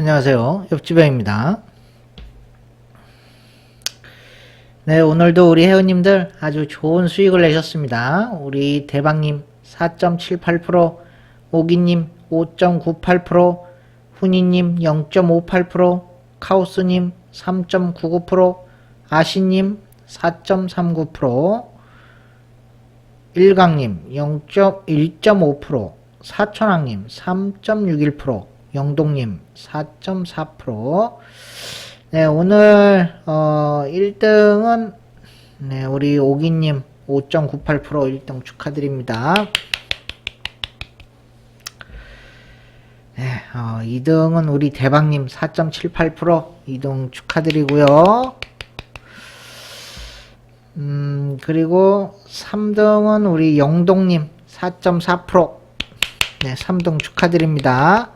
안녕하세요. 옆집행입니다. 네, 오늘도 우리 회원님들 아주 좋은 수익을 내셨습니다. 우리 대박님 4.78%, 오기님 5.98%, 훈이님 0.58%, 카오스님 3.99%, 아시님 4.39%, 일강님 0.1.5%, 사천왕님 3.61%, 영동님 4.4%. 네, 오늘 어 1등은 네, 우리 오기님 5.98% 1등 축하드립니다. 네, 어, 2등은 우리 대박님 4.78% 2등 축하드리고요. 음, 그리고 3등은 우리 영동님 4.4%. 네, 3등 축하드립니다.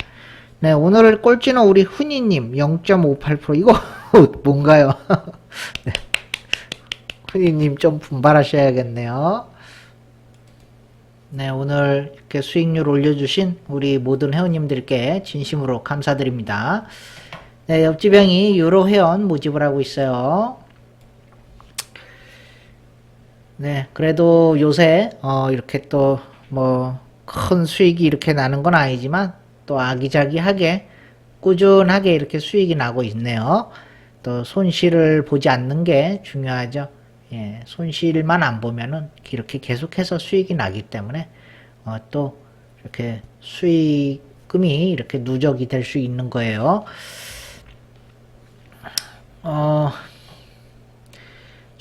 네, 오늘 꼴찌는 우리 훈이님 0.58%. 이거 뭔가요? 네. 훈이님 좀 분발하셔야겠네요. 네, 오늘 이렇게 수익률 올려주신 우리 모든 회원님들께 진심으로 감사드립니다. 네, 옆집 형이 유로 회원 모집을 하고 있어요. 네, 그래도 요새 어, 이렇게 또 뭐 큰 수익이 이렇게 나는 건 아니지만 또 아기자기하게 꾸준하게 이렇게 수익이 나고 있네요. 또 손실을 보지 않는 게 중요하죠. 예, 손실만 안 보면은 이렇게 계속해서 수익이 나기 때문에 어, 또 이렇게 수익금이 이렇게 누적이 될 수 있는 거예요. 어,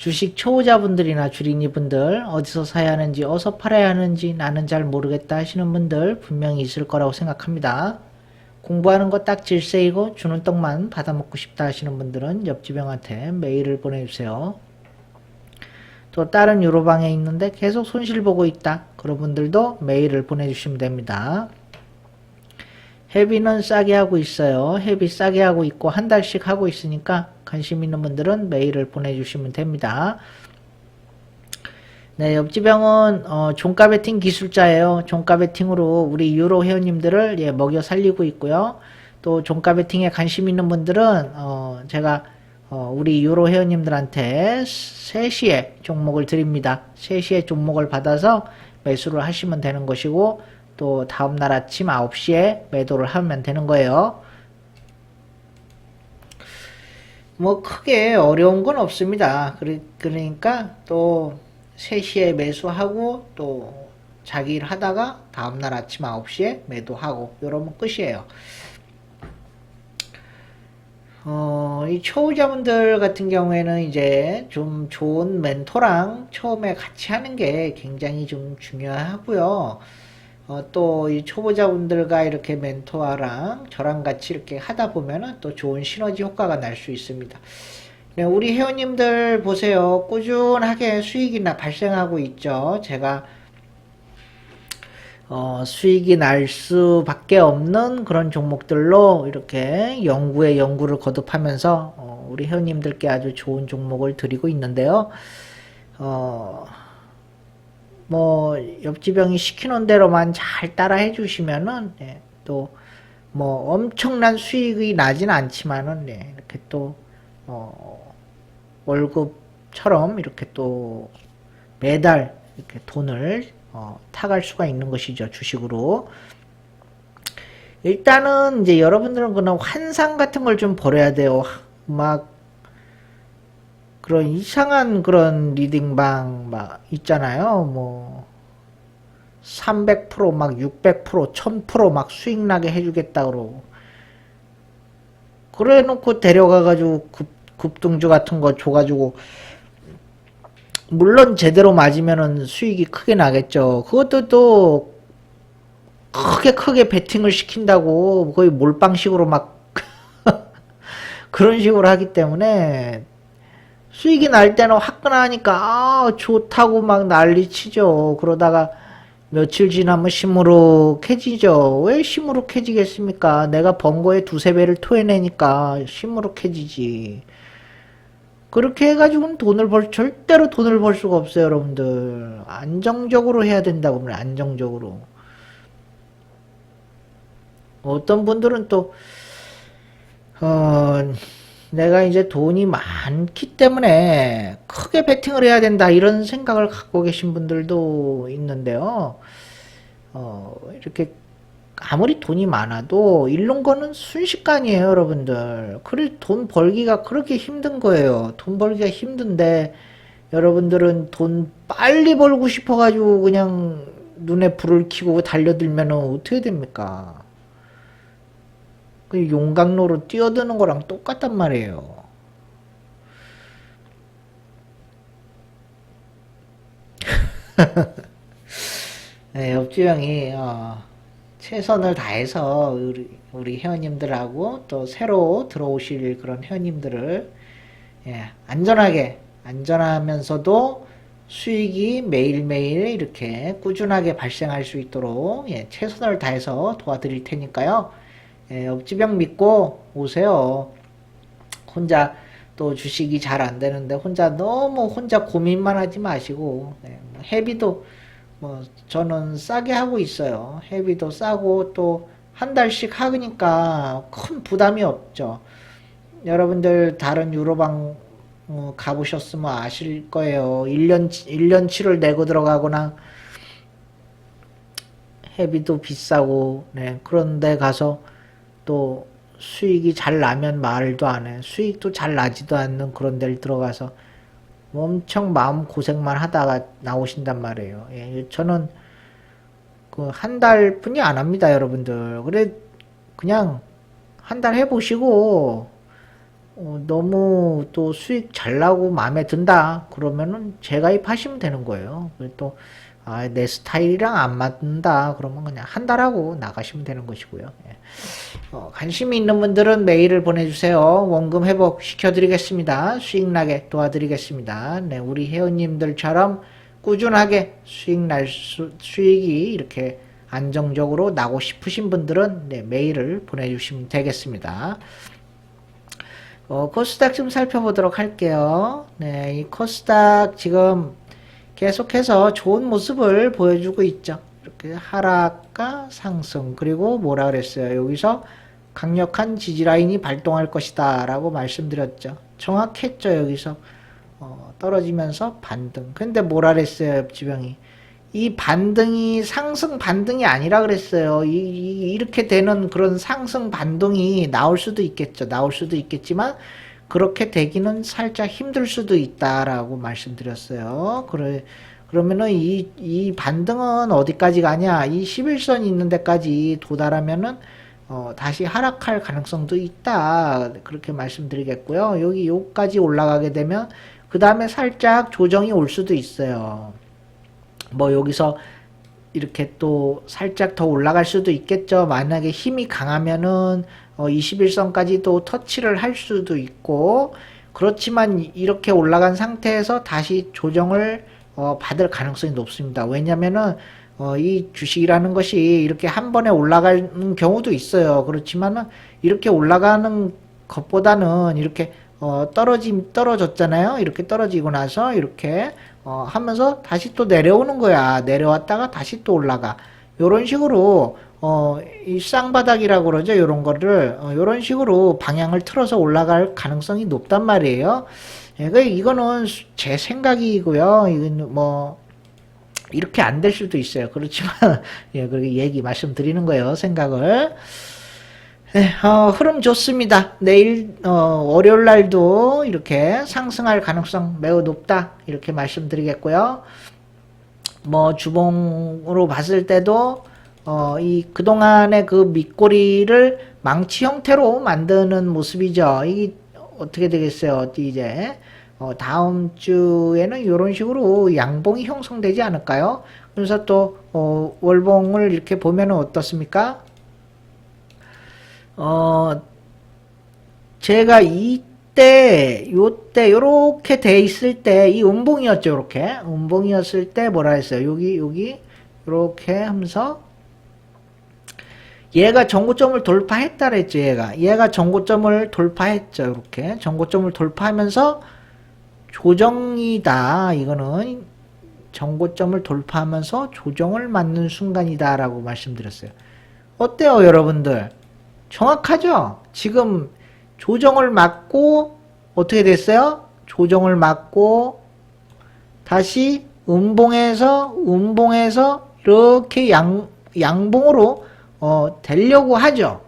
주식 초보자분들이나 주린이분들 어디서 사야 하는지 어디서 팔아야 하는지 나는 잘 모르겠다 하시는 분들 분명히 있을 거라고 생각합니다. 공부하는 거 딱 질세이고 주는 떡만 받아먹고 싶다 하시는 분들은 옆집 형한테 메일을 보내주세요. 또 다른 유로방에 있는데 계속 손실 보고 있다. 그런 분들도 메일을 보내주시면 됩니다. 헤비는 싸게 하고 있어요. 헤비 싸게 하고 있고 한 달씩 하고 있으니까 관심 있는 분들은 메일을 보내주시면 됩니다. 네, 옆집 형은 어, 종가 베팅 기술자예요. 종가 베팅으로 우리 유로 회원님들을 예, 먹여 살리고 있고요. 또 종가 베팅에 관심 있는 분들은 어, 제가 어, 우리 유로 회원님들한테 3시에 종목을 드립니다. 3시에 종목을 받아서 매수를 하시면 되는 것이고 또 다음날 아침 9시에 매도를 하면 되는 거예요. 뭐 크게 어려운 건 없습니다. 그러니까 또 3시에 매수하고 또 자기 일 하다가 다음날 아침 9시에 매도하고 이러면 끝이에요. 어, 이 초보자분들 같은 경우에는 이제 좀 좋은 멘토랑 처음에 같이 하는 게 굉장히 좀 중요하고요. 어, 또 이 초보자분들과 이렇게 멘토랑 저랑 같이 이렇게 하다 보면은 또 좋은 시너지 효과가 날 수 있습니다. 네, 우리 회원님들 보세요. 꾸준하게 수익이 나 발생하고 있죠. 제가 어, 수익이 날 수밖에 없는 그런 종목들로 이렇게 연구에 연구를 거듭하면서 어, 우리 회원님들께 아주 좋은 종목을 드리고 있는데요. 어, 뭐 옆집 형이 시키는 대로만 잘 따라 해주시면은 예, 또뭐 엄청난 수익이 나진 않지만은 예, 이렇게 또 어, 월급처럼 이렇게 또 매달 이렇게 돈을 어, 타갈 수가 있는 것이죠 주식으로. 일단은 이제 여러분들은 그런 환상 같은 걸 좀 버려야 돼요. 막 그런 이상한 그런 리딩방 막 있잖아요. 뭐 300%막 600% 1000%막 수익 나게 해주겠다 그러고 그래 놓고 데려가 가지고 급, 급등주 같은 거 줘가지고 물론 제대로 맞으면은 수익이 크게 나겠죠. 그것도 또 크게 크게 베팅을 시킨다고 거의 몰빵식으로 막 그런 식으로 하기 때문에 수익이 날 때는 화끈하니까 아 좋다고 막 난리 치죠. 그러다가 며칠 지나면 시무룩해지죠. 왜 시무룩해지겠습니까? 내가 번 거에 두세 배를 토해내니까 시무룩해지지. 그렇게 해가지고는 돈을 벌, 절대로 돈을 벌 수가 없어요, 여러분들. 안정적으로 해야 된다고 합니다, 안정적으로. 어떤 분들은 또, 어, 내가 이제 돈이 많기 때문에 크게 베팅을 해야 된다 이런 생각을 갖고 계신 분들도 있는데요. 어, 이렇게 아무리 돈이 많아도 잃는 거는 순식간이에요, 여러분들. 그래 돈 벌기가 그렇게 힘든 거예요. 돈 벌기가 힘든데 여러분들은 돈 빨리 벌고 싶어 가지고 그냥 눈에 불을 켜고 달려들면 어떻게 됩니까? 그 용광로로 뛰어드는 거랑 똑같단 말이에요. 네, 옆주영이 어, 최선을 다해서 우리, 우리 회원님들하고 또 새로 들어오실 그런 회원님들을 예, 안전하게 안전하면서도 수익이 매일매일 이렇게 꾸준하게 발생할 수 있도록 예, 최선을 다해서 도와드릴 테니까요. 예, 옆집형 믿고 오세요. 혼자 또 주식이 잘 안 되는데 혼자 너무 혼자 고민만 하지 마시고 네, 뭐 회비도 뭐 저는 싸게 하고 있어요. 회비도 싸고 또 한 달씩 하니까 큰 부담이 없죠. 여러분들 다른 유로방 어, 가보셨으면 아실 거예요. 1년 1년치를 내고 들어가거나 회비도 비싸고 네, 그런데 가서 또 수익이 잘 나면 말도 안 해. 수익도 잘 나지도 않는 그런 데를 들어가서 엄청 마음 고생만 하다가 나오신단 말이에요. 예, 저는 그 한 달뿐이 안 합니다, 여러분들. 그래 그냥 한 달 해보시고 어, 너무 또 수익 잘 나고 마음에 든다 그러면은 재가입하시면 되는 거예요. 또 아, 내 스타일이랑 안 맞는다 그러면 그냥 한달 하고 나가시면 되는 것이고요. 예. 어, 관심이 있는 분들은 메일을 보내주세요. 원금 회복 시켜드리겠습니다. 수익 나게 도와드리겠습니다. 네, 우리 회원님들처럼 꾸준하게 수익 날 수, 수익이 이렇게 안정적으로 나고 싶으신 분들은 네, 메일을 보내주시면 되겠습니다. 어, 코스닥 좀 살펴보도록 할게요. 네, 이 코스닥 지금 계속해서 좋은 모습을 보여주고 있죠. 이렇게 하락과 상승 그리고 뭐라 그랬어요. 여기서 강력한 지지라인이 발동할 것이다 라고 말씀드렸죠. 정확했죠. 여기서 어, 떨어지면서 반등. 근데 뭐라 그랬어요. 옆지병이. 이 반등이 상승 반등이 아니라 그랬어요. 이, 이, 이렇게 되는 그런 상승 반등이 나올 수도 있겠죠. 나올 수도 있겠지만 그렇게 되기는 살짝 힘들 수도 있다라고 말씀드렸어요. 그래, 그러면은 이, 이 반등은 어디까지 가냐? 이 11선 있는 데까지 도달하면은 어, 다시 하락할 가능성도 있다. 그렇게 말씀드리겠고요. 여기 요까지 올라가게 되면 그 다음에 살짝 조정이 올 수도 있어요. 뭐 여기서 이렇게 또 살짝 더 올라갈 수도 있겠죠. 만약에 힘이 강하면은 어 21선까지 또 터치를 할 수도 있고 그렇지만 이렇게 올라간 상태에서 다시 조정을 어 받을 가능성이 높습니다. 왜냐면은 어 이 주식이라는 것이 이렇게 한 번에 올라가는 경우도 있어요. 그렇지만은 이렇게 올라가는 것보다는 이렇게 어 떨어짐 떨어졌잖아요. 이렇게 떨어지고 나서 이렇게 어, 하면서 다시 또 내려오는 거야. 내려왔다가 다시 또 올라가. 요런 식으로, 어, 이 쌍바닥이라고 그러죠. 요런 거를, 어, 요런 식으로 방향을 틀어서 올라갈 가능성이 높단 말이에요. 예, 그 이거는 제 생각이고요. 이건 뭐, 이렇게 안 될 수도 있어요. 그렇지만, 예, 그렇게 얘기 말씀드리는 거예요. 생각을. 네, 어, 흐름 좋습니다. 내일 어, 월요일 날도 이렇게 상승할 가능성 매우 높다 이렇게 말씀드리겠고요. 뭐 주봉으로 봤을 때도 어, 이 그동안의 그 밑꼬리를 망치 형태로 만드는 모습이죠. 이게 어떻게 되겠어요? 이제 어, 다음 주에는 이런 식으로 양봉이 형성되지 않을까요? 그래서 또 어, 월봉을 이렇게 보면은 어떻습니까? 어, 제가 이 때, 요때, 요렇게 돼 있을 때, 이 음봉이었죠, 요렇게. 음봉이었을 때 뭐라 했어요? 여기, 여기, 요렇게 하면서, 얘가 전고점을 돌파했다 그랬죠, 얘가. 얘가 전고점을 돌파했죠, 이렇게. 전고점을 돌파하면서, 조정이다. 이거는, 전고점을 돌파하면서 조정을 맞는 순간이다 라고 말씀드렸어요. 어때요, 여러분들? 정확하죠? 지금 조정을 맞고 어떻게 됐어요? 조정을 맞고 다시 음봉에서 음봉에서 이렇게 양 양봉으로 어 되려고 하죠.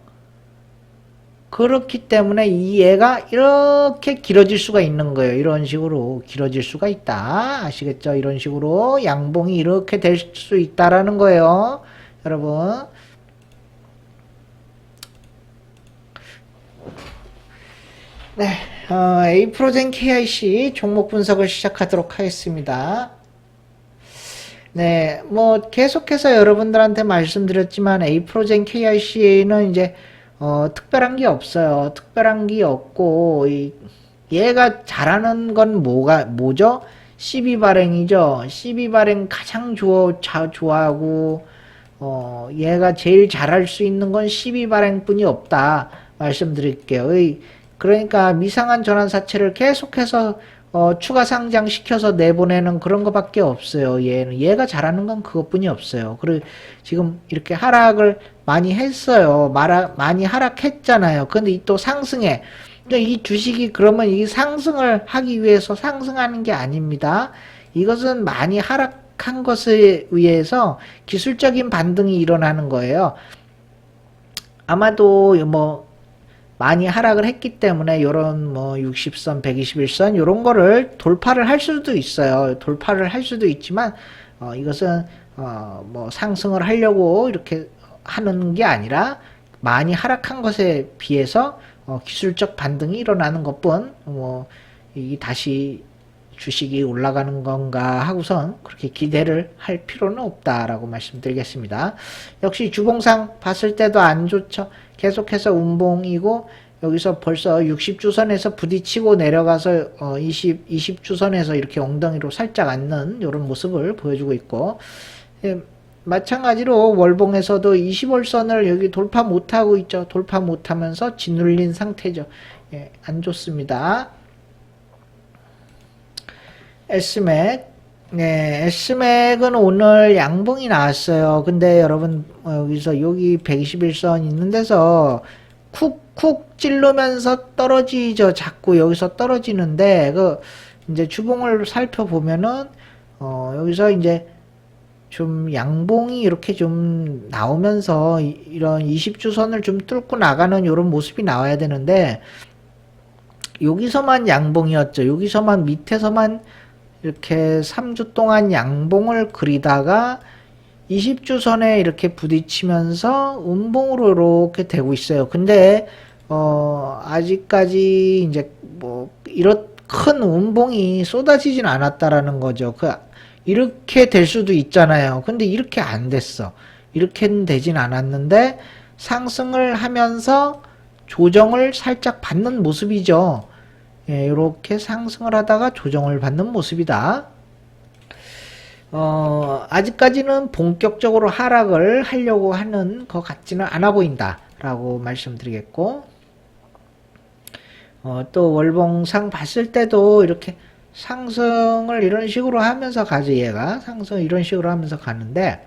그렇기 때문에 이 얘가 이렇게 길어질 수가 있는 거예요. 이런 식으로 길어질 수가 있다. 아시겠죠? 이런 식으로 양봉이 이렇게 될 수 있다라는 거예요. 여러분. 네, 어, A프로젠 KIC 종목 분석을 시작하도록 하겠습니다. 네, 뭐 계속해서 여러분들한테 말씀드렸지만 A프로젠 KIC는 이제 어, 특별한 게 없어요. 특별한 게 없고 이, 얘가 잘하는 건 뭐가 뭐죠? 12 발행이죠. 12 발행 가장 좋아, 자, 좋아하고 어, 얘가 제일 잘할 수 있는 건12 발행뿐이 없다. 말씀드릴게요. 이, 그러니까 미상한 전환 사채를 계속해서 어, 추가 상장시켜서 내보내는 그런 거밖에 없어요. 얘는 얘가 잘하는 건 그것뿐이 없어요. 그리고 지금 이렇게 하락을 많이 했어요. 마라, 많이 하락했잖아요. 근데 이또 상승해. 근데 이 주식이 그러면 이 상승을 하기 위해서 상승하는 게 아닙니다. 이것은 많이 하락한 것에 의해서 기술적인 반등이 일어나는 거예요. 아마도 뭐 많이 하락을 했기 때문에 요런 뭐 60선, 121선 요런 거를 돌파를 할 수도 있어요. 돌파를 할 수도 있지만 어, 이것은 어, 뭐 상승을 하려고 이렇게 하는 게 아니라 많이 하락한 것에 비해서 어, 기술적 반등이 일어나는 것뿐 뭐 이 다시 주식이 올라가는 건가 하고선 그렇게 기대를 할 필요는 없다라고 말씀드리겠습니다. 역시 주봉상 봤을 때도 안 좋죠. 계속해서 운봉이고 여기서 벌써 60주선에서 부딪히고 내려가서 어 20, 20주선에서 이렇게 엉덩이로 살짝 앉는 이런 모습을 보여주고 있고 예, 마찬가지로 월봉에서도 20월선을 여기 돌파 못하고 있죠. 돌파 못하면서 짓눌린 상태죠. 예, 안 좋습니다. S맥 네, S맥은 오늘 양봉이 나왔어요. 근데 여러분 어, 여기서 여기 121선 있는 데서 쿡쿡 찌르면서 떨어지죠. 자꾸 여기서 떨어지는데 그 이제 주봉을 살펴보면은 어 여기서 이제 좀 양봉이 이렇게 좀 나오면서 이- 이런 20주선을 좀 뚫고 나가는 이런 모습이 나와야 되는데 여기서만 양봉이었죠. 여기서만 밑에서만 이렇게 3주 동안 양봉을 그리다가 20주선에 이렇게 부딪히면서 음봉으로 이렇게 되고 있어요. 근데 어 아직까지 이제 뭐 이런 큰 음봉이 쏟아지진 않았다라는 거죠. 그 이렇게 될 수도 있잖아요. 근데 이렇게 안 됐어. 이렇게는 되진 않았는데 상승을 하면서 조정을 살짝 받는 모습이죠. 예, 이렇게 상승을 하다가 조정을 받는 모습이다. 어, 아직까지는 본격적으로 하락을 하려고 하는 것 같지는 않아 보인다. 라고 말씀드리겠고, 어, 또 월봉상 봤을 때도 이렇게 상승을 이런 식으로 하면서 가지, 얘가. 상승 이런 식으로 하면서 가는데,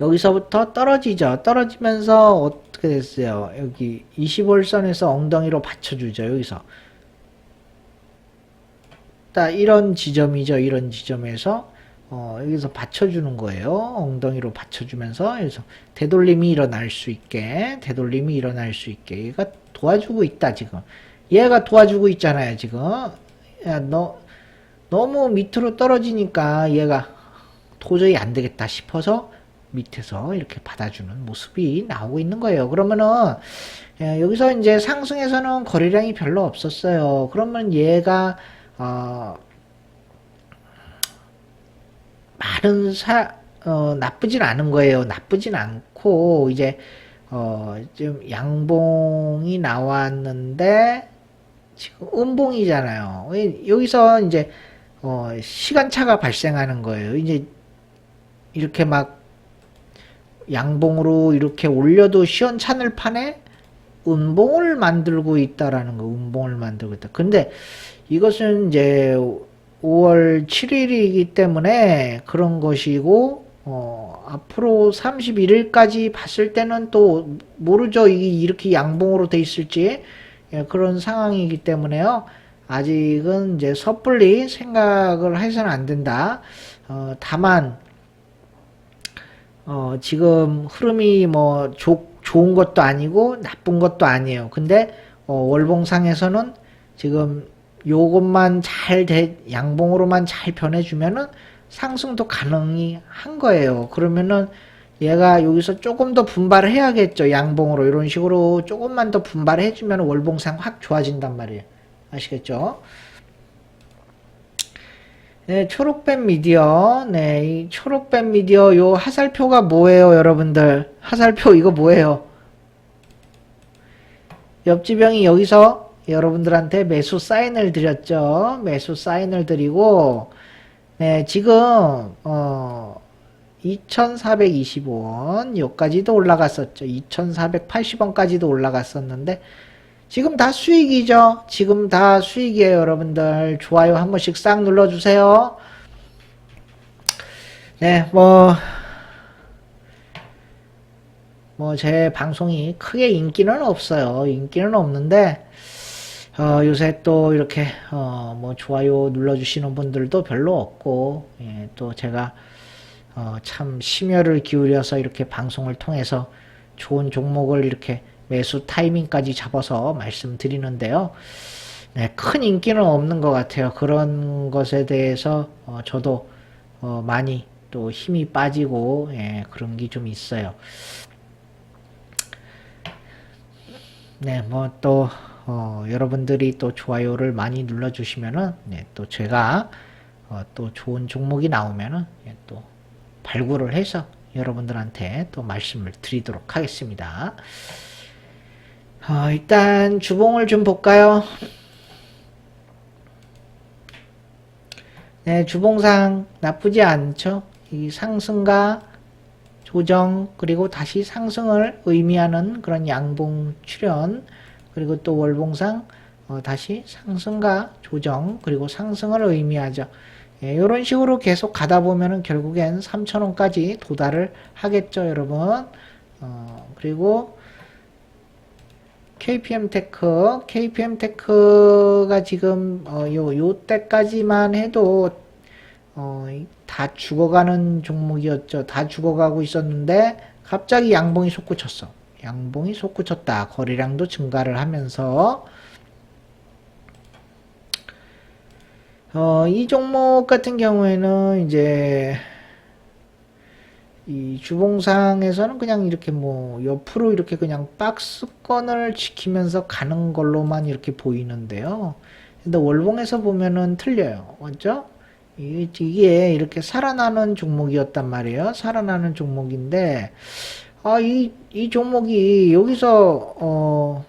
여기서부터 떨어지죠. 떨어지면서 어떻게 됐어요? 여기 20월선에서 엉덩이로 받쳐주죠. 여기서. 딱 이런 지점이죠. 이런 지점에서 어, 여기서 받쳐주는 거예요. 엉덩이로 받쳐주면서 그래서 되돌림이 일어날 수 있게 되돌림이 일어날 수 있게 얘가 도와주고 있다 지금. 얘가 도와주고 있잖아요 지금. 야, 너 너무 밑으로 떨어지니까 얘가 도저히 안 되겠다 싶어서 밑에서 이렇게 받아주는 모습이 나오고 있는 거예요. 그러면은 예, 여기서 이제 상승에서는 거래량이 별로 없었어요. 그러면 얘가 어, 많은 사, 어, 나쁘진 않은 거예요. 나쁘진 않고, 이제, 어, 좀 양봉이 나왔는데, 지금 음봉이잖아요. 여기서 이제, 어, 시간차가 발생하는 거예요. 이제, 이렇게 막, 양봉으로 이렇게 올려도 시원찮을 판에 음봉을 만들고 있다라는 거, 음봉을 만들고 있다. 근데 이것은 이제 5월 7일이기 때문에 그런 것이고, 어, 앞으로 31일까지 봤을 때는 또 모르죠. 이게 이렇게 양봉으로 돼 있을지. 예, 그런 상황이기 때문에요. 아직은 이제 섣불리 생각을 해서는 안 된다. 어, 다만 어, 지금 흐름이 뭐 조, 좋은 것도 아니고 나쁜 것도 아니에요. 근데 어, 월봉상에서는 지금 요것만 잘 돼, 양봉으로만 잘 변해주면은 상승도 가능이 한 거예요. 그러면은 얘가 여기서 조금 더 분발을 해야겠죠. 양봉으로 이런 식으로 조금만 더 분발해 주면 월봉상 확 좋아진단 말이에요. 아시겠죠? 네, 초록뱀 미디어. 네, 이 초록뱀 미디어 요 하살표가 뭐예요, 여러분들? 하살표 이거 뭐예요? 옆지병이 여기서 여러분들한테 매수 사인을 드렸죠. 매수 사인을 드리고 네, 지금 어 2,425원 여기까지도 올라갔었죠. 2,480원까지도 올라갔었는데 지금 다 수익이죠. 지금 다 수익이에요, 여러분들. 좋아요 한 번씩 싹 눌러주세요. 네, 뭐, 뭐, 제 방송이 크게 인기는 없어요. 인기는 없는데, 어, 요새 또 이렇게, 어, 뭐, 좋아요 눌러주시는 분들도 별로 없고, 예, 또 제가, 어, 참 심혈을 기울여서 이렇게 방송을 통해서 좋은 종목을 이렇게 매수 타이밍까지 잡아서 말씀드리는데요. 네, 큰 인기는 없는 것 같아요. 그런 것에 대해서 어, 저도 어, 많이 또 힘이 빠지고 예, 그런 게 좀 있어요. 네, 뭐또 어, 여러분들이 또 좋아요를 많이 눌러주시면은 네, 또 제가 어, 또 좋은 종목이 나오면은 예, 또 발굴을 해서 여러분들한테 또 말씀을 드리도록 하겠습니다. 어, 일단 주봉을 좀 볼까요? 네, 주봉상 나쁘지 않죠. 이 상승과 조정 그리고 다시 상승을 의미하는 그런 양봉 출현 그리고 또 월봉상 어, 다시 상승과 조정 그리고 상승을 의미하죠. 예, 이런 식으로 계속 가다 보면은 결국엔 3,000원까지 도달을 하겠죠, 여러분. 어, 그리고 KPM 테크, KPM 테크가 지금 어, 요, 요 때까지만 해도 어, 다 죽어가는 종목이었죠. 다 죽어가고 있었는데 갑자기 양봉이 솟구쳤어. 양봉이 솟구쳤다. 거래량도 증가를 하면서 어, 이 종목 같은 경우에는 이제 이 주봉상에서는 그냥 이렇게 뭐 옆으로 이렇게 그냥 박스권을 지키면서 가는 걸로만 이렇게 보이는데요. 근데 월봉에서 보면은 틀려요. 맞죠? 이- 이게 이렇게 살아나는 종목이었단 말이에요. 살아나는 종목인데, 아, 이, 이 종목이 여기서, 어,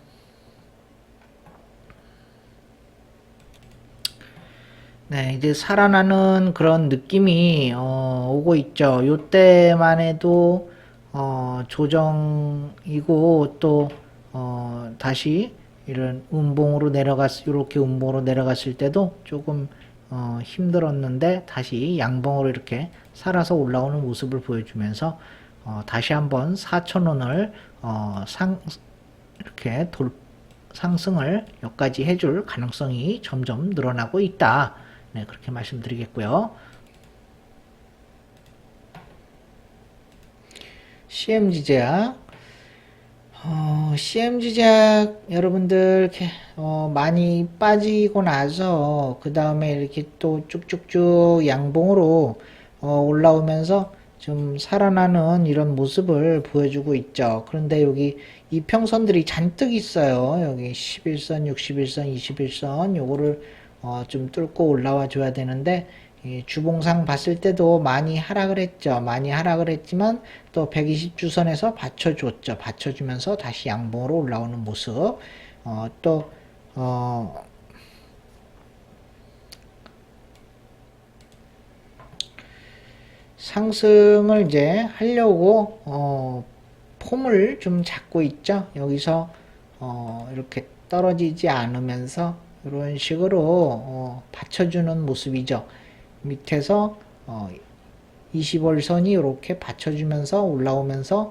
네, 이제 살아나는 그런 느낌이 어, 오고 있죠. 요때만 해도 어, 조정이고 또 어, 다시 이런 음봉으로 내려갔 이렇게 음봉으로 내려갔을 때도 조금 어, 힘들었는데 다시 양봉으로 이렇게 살아서 올라오는 모습을 보여주면서 어, 다시 한번 4,000원을 어, 상 이렇게 돌 상승을 여기까지 해줄 가능성이 점점 늘어나고 있다. 네, 그렇게 말씀드리겠고요. CMG 제약, 어, CMG 제약 여러분들 이렇게 어, 많이 빠지고 나서 그 다음에 이렇게 또 쭉쭉쭉 양봉으로 어, 올라오면서 좀 살아나는 이런 모습을 보여주고 있죠. 그런데 여기 이평선들이 잔뜩 있어요. 여기 11선, 61선, 21선 요거를 어, 좀 뚫고 올라와 줘야 되는데 이 주봉상 봤을 때도 많이 하락을 했죠. 많이 하락을 했지만 또 120주선에서 받쳐줬죠. 받쳐주면서 다시 양봉으로 올라오는 모습. 어, 또 어, 상승을 이제 하려고 어, 폼을 좀 잡고 있죠. 여기서 어, 이렇게 떨어지지 않으면서 이런 식으로 어, 받쳐주는 모습이죠. 밑에서 어, 20월선이 이렇게 받쳐주면서 올라오면서